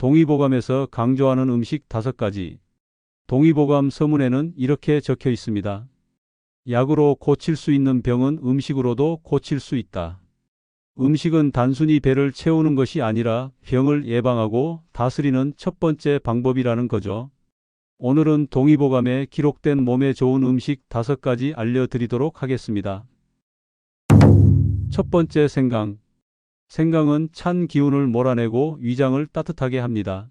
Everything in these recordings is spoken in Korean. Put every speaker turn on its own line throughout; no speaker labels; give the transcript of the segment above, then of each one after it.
동의보감에서 강조하는 음식 다섯 가지. 동의보감 서문에는 이렇게 적혀 있습니다. 약으로 고칠 수 있는 병은 음식으로도 고칠 수 있다. 음식은 단순히 배를 채우는 것이 아니라 병을 예방하고 다스리는 첫 번째 방법이라는 거죠. 오늘은 동의보감에 기록된 몸에 좋은 음식 다섯 가지 알려드리도록 하겠습니다. 첫 번째 생강. 생강은 찬 기운을 몰아내고 위장을 따뜻하게 합니다.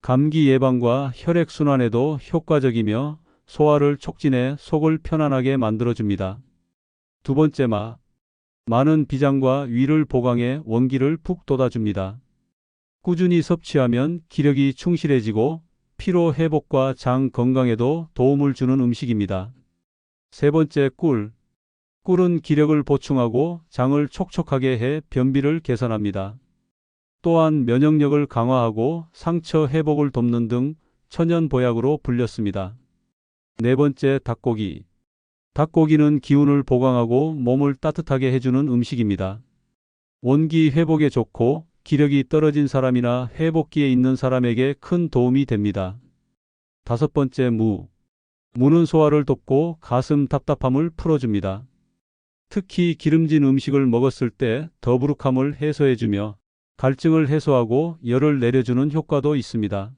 감기 예방과 혈액순환에도 효과적이며 소화를 촉진해 속을 편안하게 만들어줍니다. 두 번째 마. 마는 비장과 위를 보강해 원기를 푹 돋아줍니다. 꾸준히 섭취하면 기력이 충실해지고 피로 회복과 장 건강에도 도움을 주는 음식입니다. 세 번째 꿀. 꿀은 기력을 보충하고 장을 촉촉하게 해 변비를 개선합니다. 또한 면역력을 강화하고 상처 회복을 돕는 등 천연 보약으로 불렸습니다. 네 번째 닭고기. 닭고기는 기운을 보강하고 몸을 따뜻하게 해주는 음식입니다. 원기 회복에 좋고 기력이 떨어진 사람이나 회복기에 있는 사람에게 큰 도움이 됩니다. 다섯 번째 무. 무는 소화를 돕고 가슴 답답함을 풀어줍니다. 특히 기름진 음식을 먹었을 때 더부룩함을 해소해주며 갈증을 해소하고 열을 내려주는 효과도 있습니다.